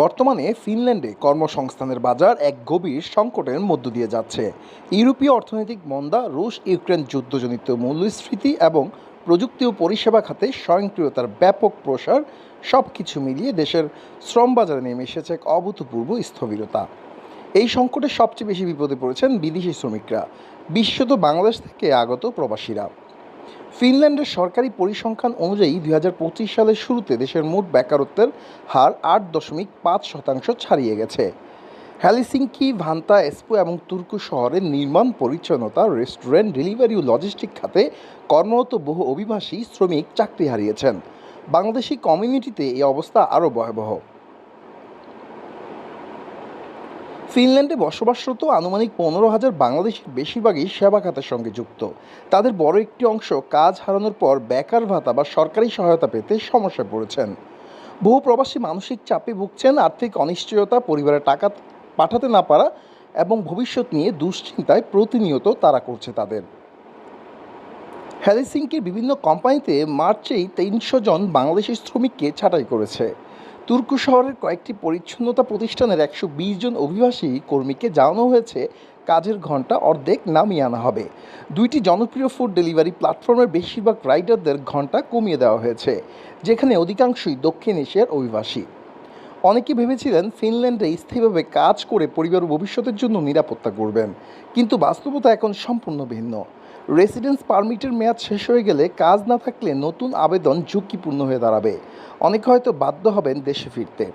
বর্তমানে ফিনল্যান্ডে কর্মসংস্থানের বাজার এক গভীর সংকটের মধ্য দিয়ে যাচ্ছে। ইউরোপীয় অর্থনৈতিক মন্দা রুশ ইউক্রেন যুদ্ধজনিত মূল্যস্ফীতি এবং প্রযুক্তি ও পরিষেবা খাতে স্বয়ংক্রিয়তার ব্যাপক প্রসার সব কিছু মিলিয়ে দেশের শ্রম বাজারে নেমে এসেছে এক অভূতপূর্ব স্থবিরতা। এই সংকটে সবচেয়ে বেশি বিপদে পড়েছেন বিদেশি শ্রমিকরা। বিশেষত বাংলাদেশ থেকে আগত প্রবাসীরা। ফিনল্যান্ডের সরকারি পরিসংখ্যান অনুযায়ী দুই হাজার পঁচিশ সালের শুরুতে দেশের মোট বেকারত্বের হার আট দশমিক পাঁচ শতাংশ ছাড়িয়ে গেছে। হ্যালিসিঙ্কি ভান্তা, এসপো এবং তুর্কু শহরের নির্মাণ পরিচ্ছন্নতা, রেস্টুরেন্ট, ডেলিভারি ও লজিস্টিক খাতে কর্মরত বহু অভিবাসী শ্রমিক চাকরি হারিয়েছেন। বাংলাদেশি কমিউনিটিতে এই অবস্থা আরও ভয়াবহ। ফিনল্যান্ডে বসবাসরত আনুমানিক পনেরো হাজার বাংলাদেশের বেশিরভাগই সেবা খাতের সঙ্গে যুক্ত। তাদের বড় একটি অংশ কাজ হারানোর পর বেকার ভাতা বা সরকারি সহায়তা পেতে সমস্যায় পড়েছেন। বহু প্রবাসী মানসিক চাপে ভুগছেন, আর্থিক অনিশ্চয়তা পরিবারের টাকা পাঠাতে না পারা এবং ভবিষ্যৎ নিয়ে দুশ্চিন্তায় প্রতিনিয়ত তারা করছে তাদের। হ্যালিসিঙ্কির বিভিন্ন কোম্পানিতে মার্চেই তিনশো জন বাংলাদেশি শ্রমিককে ছাঁটাই করেছে। তুর্কু শহরের কয়েকটি পরিচ্ছন্নতা প্রতিষ্ঠানের একশো বিশ জন অভিবাসী কর্মীকে জানানো হয়েছে, কাজের ঘণ্টা অর্ধেক নামিয়ে আনা হবে। দুইটি জনপ্রিয় ফুড ডেলিভারি প্ল্যাটফর্মের বেশিরভাগ রাইডারদের ঘণ্টা কমিয়ে দেওয়া হয়েছে, যেখানে অধিকাংশই দক্ষিণ এশিয়ার অভিবাসী। অনেকে ভেবেছিলেন ফিনল্যান্ডে স্থায়ীভাবে কাজ করে পরিবার ভবিষ্যতের জন্য নিরাপত্তা করবেন কিন্তু বাস্তবতা এখন সম্পূর্ণ ভিন্ন। রেসিডেন্স পারমিটের মেয়াদ শেষ হয়ে গেলে কাজ না থাকলে নতুন আবেদন ঝুঁকিপূর্ণ হয়ে দাঁড়াবে। অনেকে হয়তো বাধ্য হবেন দেশে ফিরতে।